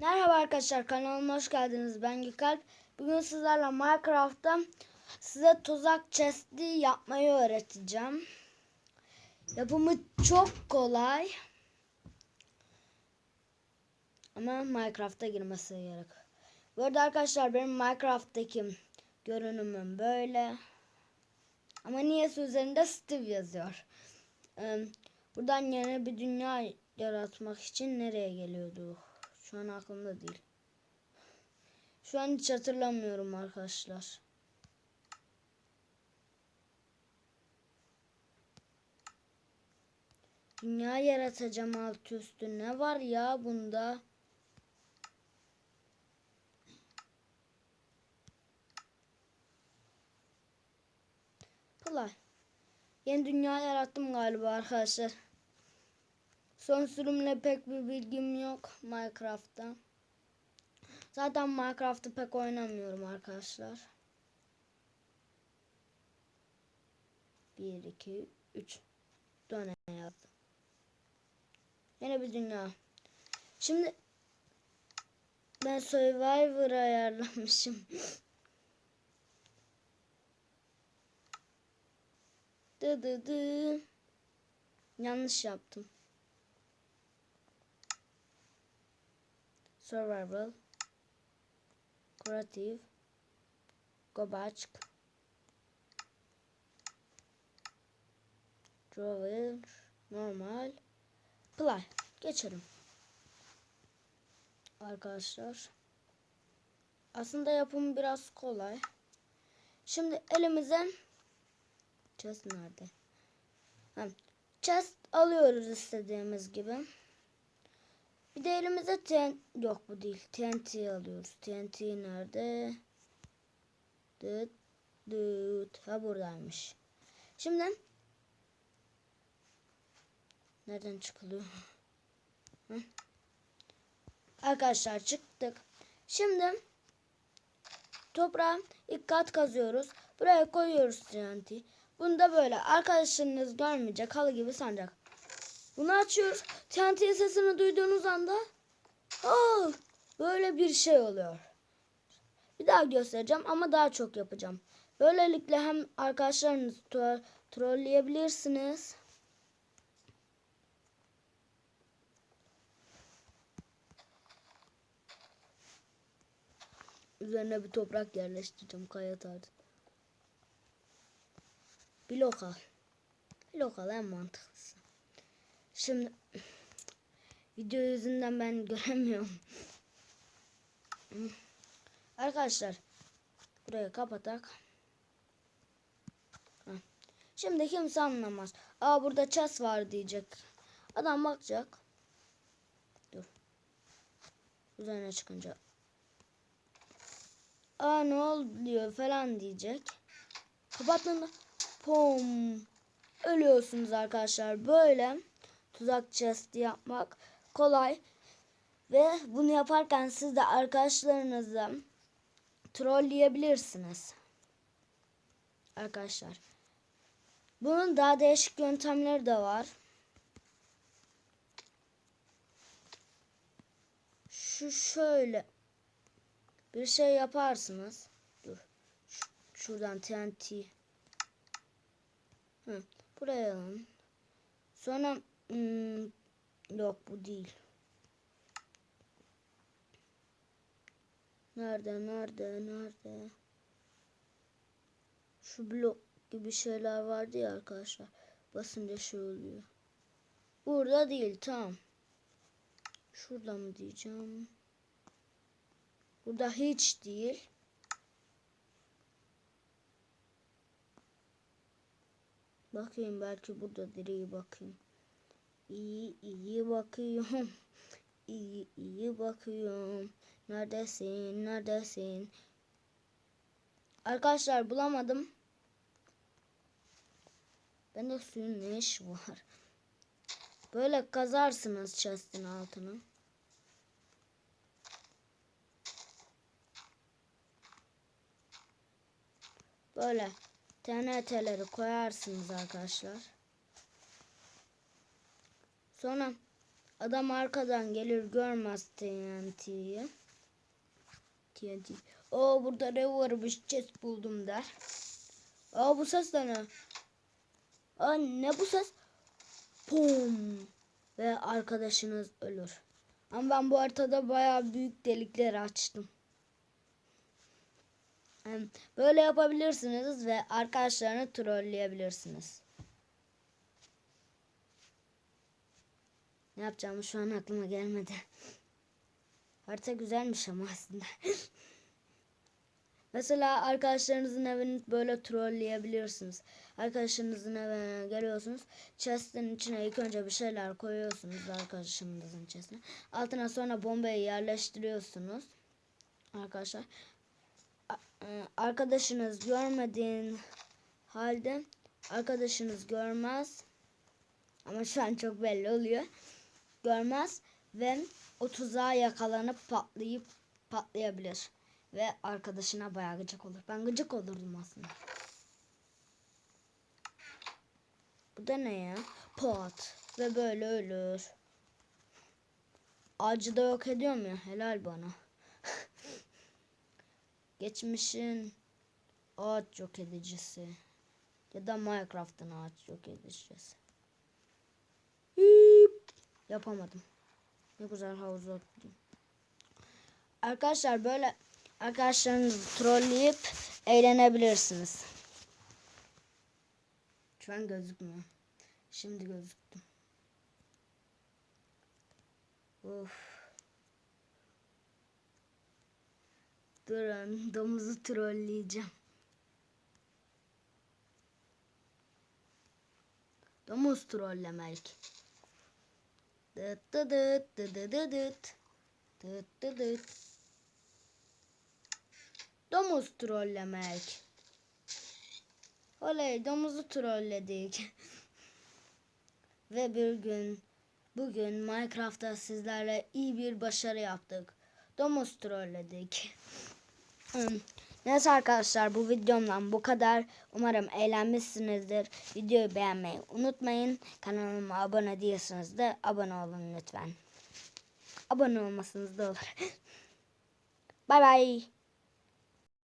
Merhaba arkadaşlar kanalıma hoş geldiniz. Ben Gökalp. Bugün sizlerle Minecraft'ta size tuzak chest'i yapmayı öğreteceğim. Yapımı çok kolay. Ama Minecraft'a girmesi gerek. Bu arada arkadaşlar benim Minecraft'taki görünümüm böyle. Ama niyeyse üzerinde Steve yazıyor. Ee, buradan yeni bir dünya yaratmak için nereye geliyordu? Şu an aklımda değil. Şu an hiç hatırlamıyorum arkadaşlar. Dünya yaratacağım alt üstü. Ne var ya bunda? Kolay. Yeni dünya yarattım galiba arkadaşlar. Son sürümle pek bir bilgim yok Minecraft'ta. Zaten Minecraft'ı pek oynamıyorum arkadaşlar. 1, 2, 3 tane yazdım. Yine bir dünya. Şimdi ben Survivor ayarlamışım. dı dı dı. Yanlış yaptım. Survival. Creative. Gobaçk Drawer Normal. Play. Geçelim. Arkadaşlar. Aslında yapımı biraz kolay. Şimdi elimize Chest nerede? Ha, chest alıyoruz istediğimiz gibi. Bir de elimize TNT yok bu değil. TNT alıyoruz. TNT nerede? Dıt dıt. Ha buradaymış. Şimdi nereden çıkılıyor? Hı? Arkadaşlar çıktık. Şimdi toprağa ilk kat kazıyoruz. Buraya koyuyoruz TNT. Bunu da böyle arkadaşlarınız görmeyecek halı gibi sancak. Bunu açıyoruz. TNT sesini duyduğunuz anda oh, böyle bir şey oluyor. Bir daha göstereceğim ama daha çok yapacağım. Böylelikle hem arkadaşlarınızı tro trolleyebilirsiniz. Üzerine bir toprak yerleştireceğim kaya tarzı. Blok al. Blok al en mantıklısı. Şimdi video yüzünden ben göremiyorum. Arkadaşlar burayı kapatak. Şimdi kimse anlamaz. Aa burada chest var diyecek. Adam bakacak. Dur. Üzerine çıkınca. Aa ne oluyor falan diyecek. Kapattığında pom ölüyorsunuz arkadaşlar. Böyle tuzak chest yapmak kolay. Ve bunu yaparken siz de arkadaşlarınızı trolleyebilirsiniz. Arkadaşlar. Bunun daha değişik yöntemleri de var. Şu şöyle bir şey yaparsınız. Dur. Şuradan TNT. Hı. Buraya alın. Sonra hmm, yok bu değil. Nerede nerede nerede? Şu blok gibi şeyler vardı ya arkadaşlar. Basınca şey oluyor. Burada değil tamam. Şurada mı diyeceğim? Burada hiç değil. Bakayım belki burada direği bakayım. İyi iyi bakıyorum. İyi iyi bakıyorum. Neredesin? Neredesin? Arkadaşlar bulamadım. Ben de suyun ne işi var? Böyle kazarsınız chest'in altını. Böyle TNT'leri koyarsınız arkadaşlar. Sonra Adam arkadan gelir görmez TNT'yi. TNT. O burada ne varmış chest buldum der. Aa bu ses de ne? Aa ne bu ses? Pum. Ve arkadaşınız ölür. Ama ben bu haritada bayağı büyük delikler açtım. Böyle yapabilirsiniz ve arkadaşlarını trolleyebilirsiniz. Ne yapacağımı şu an aklıma gelmedi. Harita güzelmiş ama aslında. Mesela arkadaşlarınızın evini böyle trolleyebilirsiniz. Arkadaşınızın evine geliyorsunuz. Chest'in içine ilk önce bir şeyler koyuyorsunuz arkadaşınızın chest'ine. Altına sonra bombayı yerleştiriyorsunuz. Arkadaşlar e, arkadaşınız görmediğin halde arkadaşınız görmez. Ama şu an çok belli oluyor. Görmez ve o tuzağa yakalanıp patlayıp patlayabilir. Ve arkadaşına bayağı gıcık olur. Ben gıcık olurdum aslında. Bu da ne ya? Pot. Ve böyle ölür. Ağacı da yok ediyor mu ya? Helal bana. Geçmişin ağaç yok edicisi. Ya da Minecraft'ın ağaç yok edicisi. Yapamadım. Ne güzel havuz attım. Arkadaşlar böyle arkadaşlarınızı trolleyip eğlenebilirsiniz. Şu an gözükmüyor. Şimdi gözüktü. Of. Durun domuzu trolleyeceğim. Domuz trollemek. Dıt dıt dıt dıt dıt dıt dıt. Dıt dıt dıt. Domuz trollemek. Oley domuzu trolledik. Ve bir gün bugün Minecraft'ta sizlerle iyi bir başarı yaptık. Domuz trolledik. Neyse arkadaşlar bu videomdan bu kadar. Umarım eğlenmişsinizdir. Videoyu beğenmeyi unutmayın. Kanalıma abone değilseniz de abone olun lütfen. Abone olmasanız da olur. bay bay.